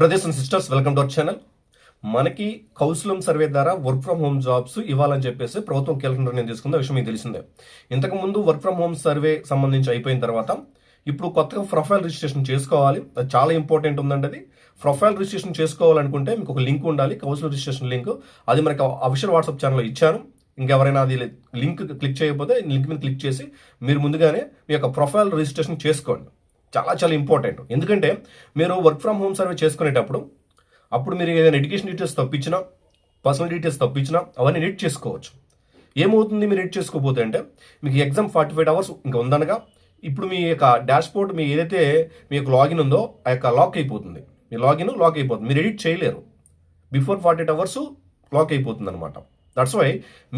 Brothers and sisters welcome to our channel. మనకి కౌన్సిలం survey ద్వారా work from home jobs ఇవ్వాలని చెప్పేసి ప్రభుత్వం కీలక నిర్ణయం తీసుకుంది. విషయం మీకు తెలిసిందే. ఇంతకు ముందు వర్క్ ఫ్రమ్ హోమ్ సర్వే సంబంధించి అయిపోయిన తర్వాత ఇప్పుడు కొత్తగా ప్రొఫైల్ రిజిస్ట్రేషన్ చేసుకోవాలి. అది చాలా ఇంపార్టెంట్ ఉందండి అది. ప్రొఫైల్ రిజిస్ట్రేషన్ చేసుకోవాలనుకుంటే మీకు ఒక లింక్ ఉండాలి. Council registration link. అది మనకి అఫీషియల్ వాట్సాప్ ఛానల్లో ఇచ్చాను. ఇంకెవరైనా అది లింక్ క్లిక్ చేయకపోతే లింక్ మీద క్లిక్ చేసి మీరు ముందుగానే మీ యొక్క ప్రొఫైల్ రిజిస్ట్రేషన్ చేసుకోండి. చాలా చాలా ఇంపార్టెంట్ ఎందుకంటే మీరు వర్క్ ఫ్రమ్ హోమ్ సర్వే చేసుకునేటప్పుడు అప్పుడు మీరు ఏదైనా ఎడ్యుకేషన్ డీటెయిల్స్ తప్పించినా పర్సనల్ డీటెయిల్స్ తప్పించినా అవన్నీ ఎడిట్ చేసుకోవచ్చు. ఏమవుతుంది మీరు ఎడిట్ చేసుకోకపోతే అంటే మీకు ఎగ్జామ్ ఫార్టీ ఫైవ్ అవర్స్ ఇంకా ఉందనగా ఇప్పుడు మీ యొక్క డాష్ బోర్డ్ మీ ఏదైతే మీ యొక్క లాగిన్ ఉందో ఆ యొక్క లాక్ అయిపోతుంది. మీ లాగిన్ లాక్ అయిపోతుంది. మీరు ఎడిట్ చేయలేరు. Before forty eight hours lock అయిపోతుంది అనమాట దట్స్ వై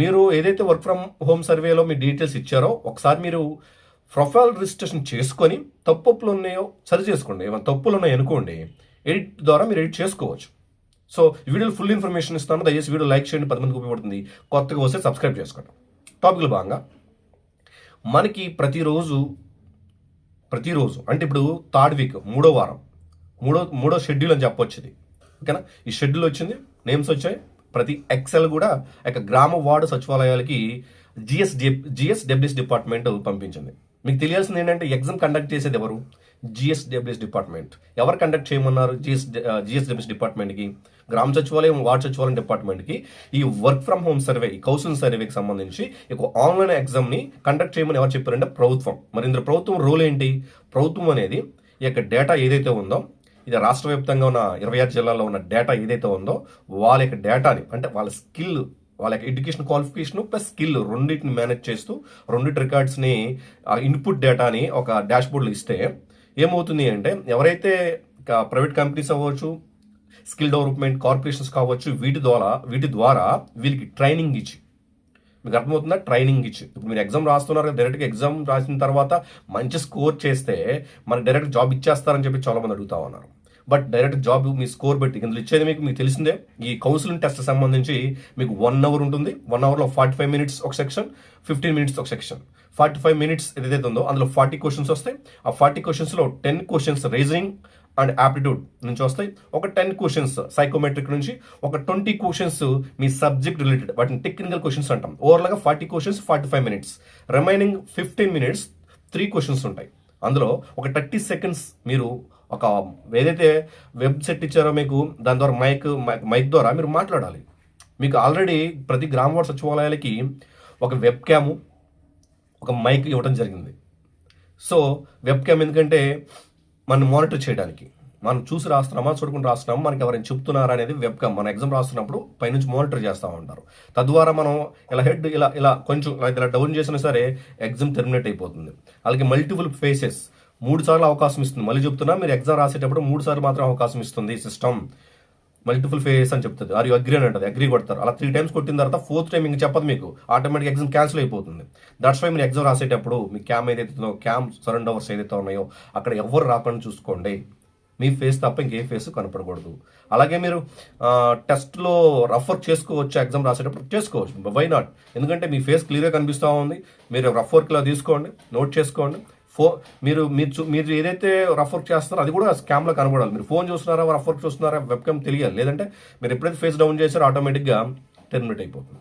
మీరు ఏదైతే వర్క్ ఫ్రమ్ హోమ్ సర్వేలో మీ డీటెయిల్స్ ఇచ్చారో ఒకసారి మీరు ప్రొఫైల్ రిజిస్ట్రేషన్ చేసుకొని తప్పులు ఉన్నాయో సరి చేసుకోండి. ఏమైనా తప్పులు ఉన్నాయో అనుకోండి ఎడిట్ ద్వారా మీరు ఎడిట్ చేసుకోవచ్చు. సో వీడియోలో ఫుల్ ఇన్ఫర్మేషన్ ఇస్తాను. దయచేసి వీడియో లైక్ చేయండి. పది మందికి ఉపయోగపడుతుంది. కొత్తగా వస్తే సబ్స్క్రైబ్ చేసుకోండి. టాపిక్లు భాగంగా మనకి ప్రతిరోజు ప్రతిరోజు అంటే ఇప్పుడు థర్డ్ వీక్ మూడో వారం మూడో మూడో షెడ్యూల్ అని చెప్పొచ్చు ఇది ఓకేనా? ఈ షెడ్యూల్ వచ్చింది నేమ్స్ వచ్చాయి. ప్రతి ఎక్సెల్ కూడా యొక్క గ్రామ వార్డు సచివాలయాలకి జిఎస్ జిఎస్ డబ్ల్యూఎస్ డిపార్ట్మెంట్ పంపించింది. మీకు తెలియాల్సింది ఏంటంటే ఎగ్జామ్ కండక్ట్ చేసేది ఎవరు? GSWS department. ఎవరు కండక్ట్ చేయమన్నారు? జిఎస్ జిఎస్ డబ్ల్యూఎస్ uh, డిపార్ట్మెంట్కి? గ్రామ సచివాలయం వార్డ్ సచివాలయం డిపార్ట్మెంట్కి? ఈ work from home survey Kaushal council సర్వేకి సంబంధించి ఒక ఆన్లైన్ ఎగ్జామ్ని కండక్ట్ చేయమని ఎవరు చెప్పారంటే ప్రభుత్వం. మరి ఇందులో ప్రభుత్వం రోల్ ఏంటి? ప్రభుత్వం అనేది ఈ యొక్క డేటా ఏదైతే ఉందో ఇది రాష్ట్ర వ్యాప్తంగా ఉన్న ఇరవై ఆరు జిల్లాల్లో ఉన్న డేటా ఏదైతే ఉందో వాళ్ళ యొక్క డేటాని అంటే వాళ్ళ స్కిల్ వాళ్ళ ఎడ్యుకేషన్ క్వాలిఫికేషన్ ప్లస్ స్కిల్ రెండింటిని మేనేజ్ చేస్తూ రెండింటి రికార్డ్స్ని ఇన్పుట్ డేటాని ఒక డాష్బోర్డ్లో ఇస్తే ఏమవుతుంది అంటే ఎవరైతే ప్రైవేట్ కంపెనీస్ అవ్వచ్చు స్కిల్ డెవలప్మెంట్ కార్పొరేషన్స్ కావచ్చు వీటి ద్వారా వీటి ద్వారా వీళ్ళకి ట్రైనింగ్ ఇచ్చి మీకు అర్థమవుతుందా? ట్రైనింగ్ ఇచ్చి. ఇప్పుడు మీరు ఎగ్జామ్ రాస్తున్నారు డైరెక్ట్గా ఎగ్జామ్ రాసిన తర్వాత మంచి స్కోర్ చేస్తే మనకి డైరెక్ట్ జాబ్ ఇచ్చేస్తారని చెప్పి చాలా మంది అడుగుతా ఉన్నారు. బట్ డైరెక్ట్ జాబ్ మీ స్కోర్ పెట్టి ఇందులో ఇచ్చేది మీకు మీకు తెలిసిందే ఈ కౌన్సిలింగ్ టెస్ట్ సంబంధించి మీకు వన్ అవర్ ఉంటుంది. వన్ అవర్లో ఫార్టీ ఫైవ్ మినిట్స్ ఒక సెక్షన్ ఫిఫ్టీన్ మినిట్స్ ఒక సెక్షన్ ఫార్టీ ఫైవ్ మినిట్స్ ఏదైతే ఉందో అందులో ఫార్టీ క్వశ్చన్స్ వస్తాయి. ఆ forty క్వశ్చన్స్లో ten questions reasoning and aptitude నుంచి వస్తాయి. ఒక టెన్ క్వశ్చన్స్ సైకోమెట్రిక్ నుంచి ఒక ట్వంటీ క్వశ్చన్స్ మీ సబ్జెక్ట్ రిలేటెడ్ వాటిని టెక్నికల్ క్వశ్చన్స్ అంటాం. ఓవర్లాగా forty questions forty five minutes remaining fifteen minutes three questions ఉంటాయి. అందులో ఒక థర్టీ సెకండ్స్ మీరు ఒక ఏదైతే వెబ్సైట్ ఇచ్చారో మీకు దాని ద్వారా మైక్ మైక్ ద్వారా మీరు మాట్లాడాలి. మీకు ఆల్రెడీ ప్రతి గ్రామ వార్డు సచివాలయాలకి ఒక వెబ్ క్యాము ఒక మైక్ ఇవ్వడం జరిగింది. సో వెబ్ క్యామ్ ఎందుకంటే మనం మానిటర్ చేయడానికి. మనం చూసి రాస్తున్నామా చూడకుండా రాస్తున్నామా మనకి ఎవరైనా చెప్తున్నారా అనేది వెబ్ క్యామ్. మన ఎగ్జామ్ రాస్తున్నప్పుడు పైనుంచి మానిటర్ చేస్తూ ఉంటారు. తద్వారా మనం ఇలా హెడ్ ఇలా ఇలా కొంచెం ఇలా డౌన్ చేసినా సరే ఎగ్జామ్ టెర్మినేట్ అయిపోతుంది. అలాగే మల్టిపుల్ ఫేసెస్ మూడు సార్లు అవకాశం ఇస్తుంది. మళ్ళీ చెప్తున్నా మీరు ఎగ్జామ్ రాసేటప్పుడు మూడు సార్లు మాత్రం అవకాశం ఇస్తుంది సిస్టమ్ మల్టిపుల్ ఫేస్ అని చెప్తుంది. ఆర్ యూ అగ్రీ అని అంటుంది. అగ్రీ కొడతారు. అలా త్రీ టైమ్స్ కొట్టిన తర్వాత ఫోర్త్ టైం ఇంకా చెప్పదు మీకు. ఆటోమేటిక్ ఎగ్జామ్ క్యాన్సిల్ అయిపోతుంది. దట్స్ వై మీరు ఎగ్జామ్ రాసేటప్పుడు మీ క్యామ్ ఏదైతే క్యామ్ సరెండ్ అవర్స్ ఏదైతే ఉన్నాయో అక్కడ ఎవరు రాకుండా చూసుకోండి. మీ ఫేస్ తప్ప ఇంకే ఫేస్ కనపడకూడదు. అలాగే మీరు టెస్ట్లో రఫర్ చేసుకోవచ్చు ఎగ్జామ్ రాసేటప్పుడు చేసుకోవచ్చు. వై నాట్ ఎందుకంటే మీ ఫేస్ క్లియర్గా కనిపిస్తూ ఉంది. మీరు రఫ్ వర్క్లో తీసుకోండి. నోట్ చేసుకోండి. ఫో మీరు మీరు చూ- మీరు ఏదైతే రఫ్ వర్క్ చేస్తున్నారో అది కూడా స్కామ్లో కనబడాలి. మీరు ఫోన్ చూస్తున్నారా రఫ్ వర్క్ చూస్తున్నారా వెబ్ తెలియాలి. లేదంటే మీరు ఎప్పుడైతే ఫేస్ డౌన్ చేశారో ఆటోమేటిక్గా టెర్మినేట్ అయిపోతుంది.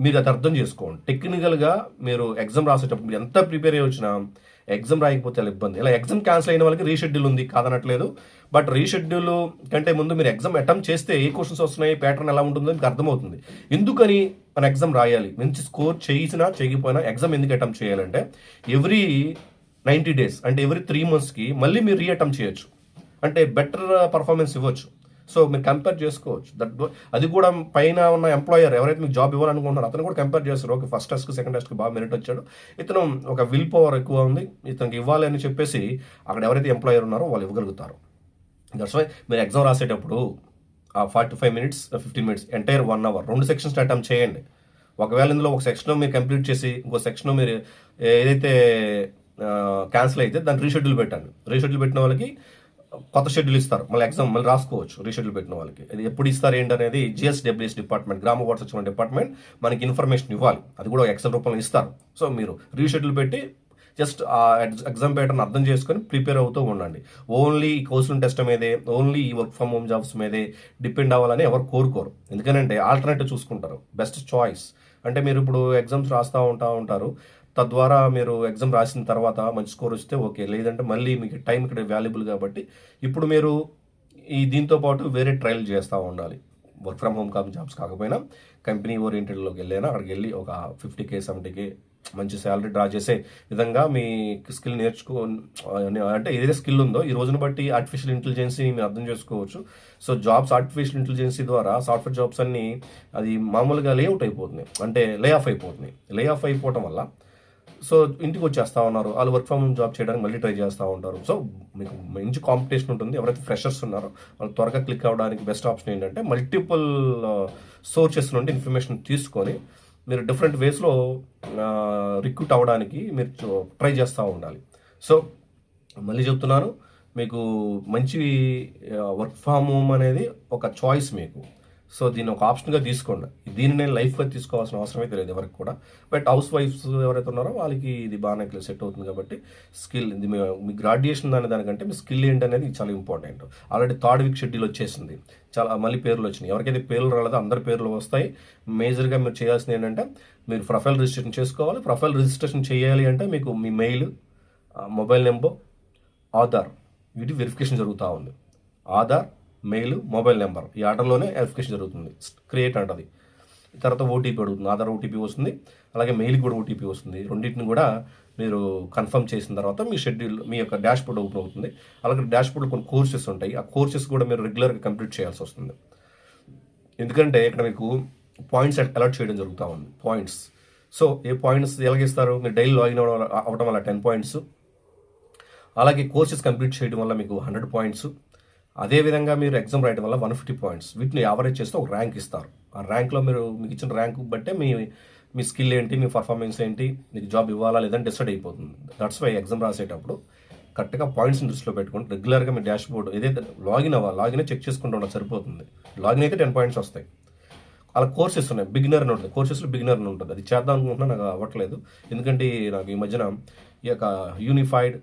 మీరు అది అర్థం చేసుకోండి. టెక్నికల్గా మీరు ఎగ్జామ్ రాసేటప్పుడు మీరు ఎంత ప్రిపేర్ అయ్యి వచ్చినా ఎగ్జామ్ రాయకపోతే చాలా ఇబ్బంది. ఇలా ఎగ్జామ్ క్యాన్సిల్ అయిన వాళ్ళకి రీషెడ్యూల్ ఉంది కాదనట్లేదు. బట్ రీషెడ్యూల్ కంటే ముందు మీరు ఎగ్జామ్ అటెంప్ట్ చేస్తే ఏ క్వశ్చన్స్ వస్తున్నాయి ప్యాటర్న్ ఎలా ఉంటుందో మీకు అర్థమవుతుంది. ఎందుకని మన ఎగ్జామ్ రాయాలి? మంచి స్కోర్ చేసినా చేయకపోయినా ఎగ్జామ్ ఎందుకు అటెంప్ట్ చేయాలంటే ఎవ్రీ నైంటీ డేస్ అంటే ఎవ్రీ త్రీ మంత్స్కి మళ్ళీ మీరు రీఅటెంప్ట్ చేయొచ్చు. అంటే బెటర్ పర్ఫార్మెన్స్ ఇవ్వచ్చు. సో మీరు కంపేర్ చేసుకోవచ్చు. దట్ అది కూడా పైన ఉన్న ఎంప్లాయర్ ఎవరైతే మీకు జాబ్ ఇవ్వాలనుకుంటున్నారో అతను కూడా కంపేర్ చేస్తారు. ఓకే ఫస్ట్ టెస్ట్కి సెకండ్ టెస్ట్కి బాగా మెరిట్ వచ్చాడు. ఇతను ఒక విల్ పవర్ ఎక్కువ ఉంది. ఇతనికి ఇవ్వాలి అని చెప్పేసి అక్కడ ఎవరైతే ఎంప్లాయర్ ఉన్నారో వాళ్ళు ఇవ్వగలుగుతారు. దట్స్ వై మీరు ఎగ్జామ్ రాసేటప్పుడు ఆ forty five minutes fifteen minutes entire one hour రెండు సెక్షన్స్ అటెంప్ట్ చేయండి. ఒకవేళ ఇందులో ఒక సెక్షన్ మీరు కంప్లీట్ చేసి ఇంకో సెక్షన్ మీరు ఏదైతే క్యాన్సిల్ అయితే దాన్ని రీషెడ్యూల్ పెట్టండి. రీషెడ్యూల్ పెట్టిన వాళ్ళకి కొత్త షెడ్యూల్ ఇస్తారు. మళ్ళీ ఎగ్జామ్ మళ్ళీ రాసుకోవచ్చు రీషెడ్యూల్ పెట్టిన వాళ్ళకి. అది ఎప్పుడు ఇస్తారు ఏంటి అనేది జిఎస్డబ్ల్యూఎస్ డిపార్ట్మెంట్ గ్రామ వార్డ్ సచివాలయం డిపార్ట్మెంట్ మనకి ఇన్ఫర్మేషన్ ఇవ్వాలి. అది కూడా ఎక్సెల్ రూపంలో ఇస్తారు. సో మీరు రీషెడ్యూల్ పెట్టి జస్ట్ ఆ ఎగ్జామ్ ప్యాటర్న్ అర్థం చేసుకొని ప్రిపేర్ అవుతూ ఉండండి. ఓన్లీ ఈ కౌన్సిలింగ్ టెస్ట్ మీదే ఓన్లీ ఈ వర్క్ ఫ్రమ్ హోమ్ జాబ్స్ మీదే డిపెండ్ అవ్వాలని ఎవరు కోరుకోరు. ఎందుకంటే ఆల్టర్నేటివ్ చూసుకుంటారు. బెస్ట్ చాయిస్ అంటే మీరు ఇప్పుడు ఎగ్జామ్స్ రాస్తూ ఉంటా ఉంటారు. తద్వారా మీరు ఎగ్జామ్ రాసిన తర్వాత మంచి స్కోర్ వస్తే ఓకే. లేదంటే మళ్ళీ మీకు టైం ఇక్కడ వాల్యుబుల్ కాబట్టి ఇప్పుడు మీరు ఈ దీంతో పాటు వేరే ట్రయల్ చేస్తూ ఉండాలి. వర్క్ ఫ్రమ్ హోమ్ కామ్ జాబ్స్ కాకపోయినా కంపెనీ ఓరియంటెడ్లోకి వెళ్ళైనా అక్కడికి వెళ్ళి ఒక ఫిఫ్టీ కే సెవెంటీ కే మంచి శాలరీ డ్రా చేసే విధంగా మీ స్కిల్ నేర్చుకో అంటే ఏదైతే స్కిల్ ఉందో ఈ రోజును బట్టి ఆర్టిఫిషియల్ ఇంటెలిజెన్సీని మీరు అర్థం చేసుకోవచ్చు. సో జాబ్స్ ఆర్టిఫిషియల్ ఇంటెలిజెన్సీ ద్వారా సాఫ్ట్వేర్ జాబ్స్ అన్ని అది మామూలుగా లేఅవుట్ అయిపోతున్నాయి. అంటే లే ఆఫ్ అయిపోతున్నాయి. లే ఆఫ్ అయిపోవటం వల్ల సో ఇంటికి వచ్చేస్తా ఉన్నారు. వాళ్ళు వర్క్ ఫ్రమ్ హోమ్ జాబ్ చేయడానికి మళ్ళీ ట్రై చేస్తూ ఉంటారు. సో మీకు మంచి కాంపిటీషన్ ఉంటుంది. ఎవరైతే ఫ్రెషర్స్ ఉన్నారో వాళ్ళు త్వరగా క్లిక్ అవ్వడానికి బెస్ట్ ఆప్షన్ ఏంటంటే మల్టిపుల్ సోర్సెస్ నుండి ఇన్ఫర్మేషన్ తీసుకొని మీరు డిఫరెంట్ వేస్లో రిక్రూట్ అవ్వడానికి మీరు ట్రై చేస్తూ ఉండాలి. సో మళ్ళీ చెప్తున్నాను మీకు మంచి వర్క్ ఫ్రమ్ హోమ్ అనేది ఒక చాయిస్ మీకు. సో దీన్ని ఒక ఆప్షన్గా తీసుకోండి. దీన్ని నేను లైఫ్గా తీసుకోవాల్సిన అవసరం అయితే లేదు ఎవరికి కూడా. బట్ హౌస్ వైఫ్స్ ఎవరైతే ఉన్నారో వాళ్ళకి ఇది బాగానే సెట్ అవుతుంది కాబట్టి స్కిల్ ఇది మీ గ్రాడ్యుయేషన్ అనే దానికంటే మీ స్కిల్ ఏంటి అనేది చాలా important. Already third week schedule వచ్చేసింది. చాలా మళ్ళీ పేర్లు వచ్చినాయి. ఎవరికైతే పేర్లు రాలేదో అందరి పేర్లు వస్తాయి. మేజర్గా మీరు చేయాల్సింది ఏంటంటే మీరు ప్రొఫైల్ రిజిస్ట్రేషన్ చేసుకోవాలి. ప్రొఫైల్ రిజిస్ట్రేషన్ చేయాలి అంటే మీకు మీ మెయిల్ మొబైల్ నెంబర్ ఆధార్. వీటి వెరిఫికేషన్ జరుగుతూ ఉంది. Aadhaar mail mobile number. ఈ ఆర్డర్లోనే వెరిఫికేషన్ జరుగుతుంది. క్రియేట్ అంటది. తర్వాత ఓటీపీ అడుగుతుంది ఆధార్ ఓటీపీ వస్తుంది. అలాగే మెయిల్కి కూడా ఓటీపీ వస్తుంది. రెండింటిని కూడా మీరు కన్ఫర్మ్ చేసిన తర్వాత మీ షెడ్యూల్ మీ యొక్క డాష్ బోర్డ్ ఓపెన్ అవుతుంది. అలాగే డాష్ బోర్డ్లో కొన్ని కోర్సెస్ ఉంటాయి. ఆ కోర్సెస్ కూడా మీరు రెగ్యులర్గా కంప్లీట్ చేయాల్సి వస్తుంది. ఎందుకంటే ఇక్కడ మీకు పాయింట్స్ అలర్ట్ చేయడం జరుగుతూ ఉంది. పాయింట్స్. సో ఏ పాయింట్స్ ఎలాగిస్తారు? మీరు డైలీ లాగిన్ అవ్వడం వల్ల టెన్ పాయింట్స్. అలాగే కోర్సెస్ కంప్లీట్ చేయడం వల్ల మీకు హండ్రెడ్ పాయింట్స్. అదేవిధంగా మీరు ఎగ్జామ్ రాయడం వల్ల వన్ ఫిఫ్టీ పాయింట్స్. వీటిని యావరేజ్ చేస్తే ఒక ర్యాంక్ ఇస్తారు. ఆ ర్యాంక్లో మీరు మీకు ఇచ్చిన ర్యాంక్ బట్టే మీ మీ స్కిల్ ఏంటి మీ పర్ఫార్మెన్స్ ఏంటి మీకు జాబ్ ఇవ్వాలా లేదని డిసైడ్ అయిపోతుంది. దట్స్ వై ఎగ్జామ్ రాసేటప్పుడు కరెక్ట్గా పాయింట్స్ని దృష్టిలో పెట్టుకుని రెగ్యులర్గా మీ డాష్ బోర్డ్ ఏదైతే లాగిన్ అవ్వాలి లాగిన్ చెక్ చేసుకుంటూ ఉండడం సరిపోతుంది. లాగిన్ అయితే టెన్ పాయింట్స్ వస్తాయి. అలా కోర్సెస్ ఉన్నాయి. బిగినర్ అని ఉంటుంది. కోర్సెస్లో బిగినర్ అని ఉంటుంది. అది చేద్దాం అనుకుంటున్నా నాకు అవ్వట్లేదు. ఎందుకంటే నాకు ఈ మధ్యన ఈ యొక్క యూనిఫైడ్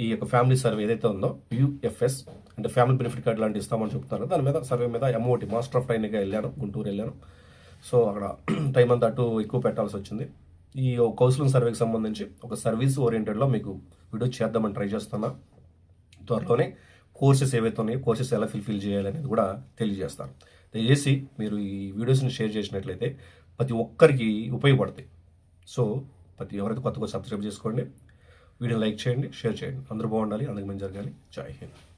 ఈ యొక్క ఫ్యామిలీ సర్వే ఏదైతే ఉందో యూఎఫ్ఎస్ అంటే ఫ్యామిలీ బెనిఫిట్ కార్డ్ లాంటి ఇస్తామని చెప్తున్నారు. దాని మీద సర్వే మీద ఎంఓటి మాస్టర్ ఆఫ్ ట్రైనింగ్గా వెళ్ళాను గుంటూరు వెళ్ళాను. సో అక్కడ టైం అంతా అటు ఎక్కువ పెట్టాల్సి వచ్చింది. ఈ కౌన్సిలింగ్ సర్వేకి సంబంధించి ఒక సర్వీస్ ఓరియంటెడ్లో మీకు వీడియో చేద్దామని ట్రై చేస్తున్నా. త్వరలోనే కోర్సెస్ ఏవైతే ఉన్నాయో కోర్సెస్ ఎలా ఫిల్ఫిల్ చేయాలనేది కూడా తెలియజేస్తాను. దయచేసి మీరు ఈ వీడియోస్ని షేర్ చేసినట్లయితే ప్రతి ఒక్కరికి ఉపయోగపడతాయి. సో ప్రతి ఎవరైతే కొత్తగా సబ్స్క్రైబ్ చేసుకోండి వీడియో లైక్ చేయండి షేర్ చేయండి. అందరూ బాగుండాలి అందరికి మంచి జరగాలి. జై హింద్.